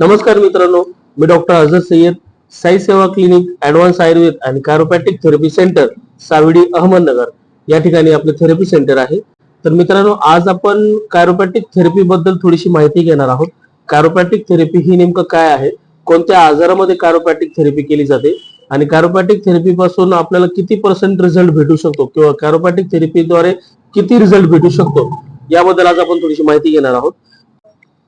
नमस्कार मित्रांनो मी doctor Azhar Sayyad Sai Seva clinic advance Ayurveda आणि chiropathic therapy centre Savadi Ahmednagar. या ठिकाणी आपले थेरपी सेंटर आहे. तर मित्रांनो आज आपण कॅरोपॅटिक थेरपी बद्दल थोडीशी माहिती घेणार आहोत. कॅरोपॅटिक थेरपी ही नेमकं काय आहे? कोणत्या आजारामध्ये कॅरोपॅटिक थेरपी केली जाते? आणि कॅरोपॅटिक थेरपी पासून आपल्याला किती पर्सेंट रिझल्ट भेटू शकतो? किंवा कॅरोपॅटिक थेरपीद्वारे किती रिझल्ट भेटू शकतो? याबद्दल आज आपण थोडीशी माहिती घेणार आहोत.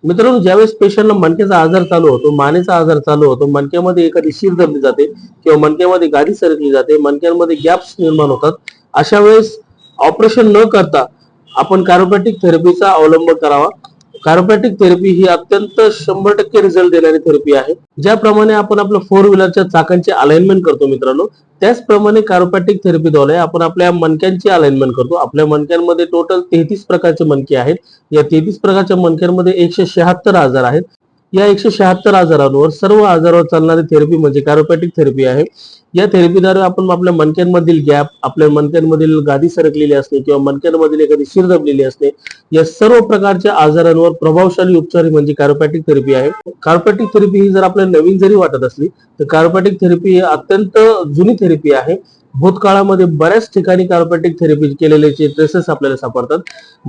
मित्रांनो ज्यावेळेस पेशंटला मणक्याचा आजार चालू होतो मानेचा आजार चालू होतो मणक्यामध्ये एखादी शिर धरली जाते किंवा मणक्यामध्ये गाडी सरकली जाते मणक्यांमध्ये गॅप्स निर्माण होतात अशा वेळेस ऑपरेशन न करता आपण कार्बोपॅटिक थेरपीचा अवलंब करावा. कार्पॅटिक थेरपी ही अत्यंत शंभर टक्के रिझल्ट देणारी थेरपी आहे. ज्याप्रमाणे आपण आपल्या फोर व्हीलरच्या चाकांचे अलाइनमेंट करतो मित्रांनो त्याचप्रमाणे कार्पॅटिक थेरपीद्वारे आपण आपल्या मणक्यांची अलाइनमेंट करतो. आपल्या मणक्यांमध्ये टोटल तेहतीस प्रकारचे मणके आहेत. या तेहतीस प्रकारच्या मणक्यांमध्ये एकशे शहात्तर आजार आहेत. या एकशे शहात्तर आजारांवर सर्व आजारावर चालणारी थेरपी म्हणजे कॅरोपॅटिक थेरपी आहे. या थेरपीद्वारे आपण आपल्या मणक्यांमधील गॅप आपल्या मणक्यांमधील गादी सरकलेली असणे किंवा मणक्यांमधील एखादी शिर दबलेली असणे या सर्व प्रकारच्या आजारांवर प्रभावशाली उपचार म्हणजे कॅरोपॅटिक थेरपी आहे. कार्पॅटिक थेरपी ही जर आपल्याला नवीन जरी वाटत असली तर कार्पॅटिक थेरपी ही अत्यंत जुनी थेरपी आहे. भूतकाळामध्ये बऱ्याच ठिकाणी कार्पेटिक थेरपी केलेल्याचे ट्रेसेस आपल्याला सापडतात.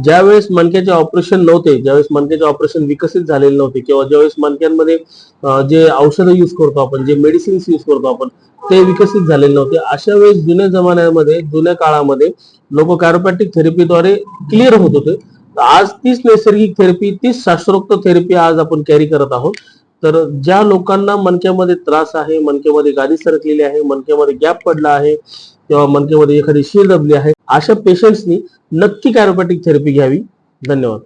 ज्यावेळेस मणक्याचे ऑपरेशन नव्हते ज्यावेळेस मणक्याचे ऑपरेशन विकसित झालेले नव्हते किंवा ज्यावेळेस मणक्यांमध्ये जे औषधं युज करतो आपण जे मेडिसिन्स यूज करतो आपण ते विकसित झालेले नव्हते. अशा वेळेस जुन्या जमान्यामध्ये जुन्या काळामध्ये लोक कॅरोपॅटिक थेरपीद्वारे क्लिअर होत होते. आज तीच नैसर्गिक थेरपी तीच शास्त्रोक्त थेरपी आज आपण कॅरी करत आहोत. तर ज्या लोकांना मनक्यामध्ये त्रास आहे मनक्यामध्ये गादी सरकलेली आहे मनक्यामध्ये गॅप पडला आहे किंवा मनक्यामध्ये एखादी शीर दबली आहे अशा पेशंट्सनी नक्की कॅरोपॅटिक थेरपी घ्यावी. धन्यवाद.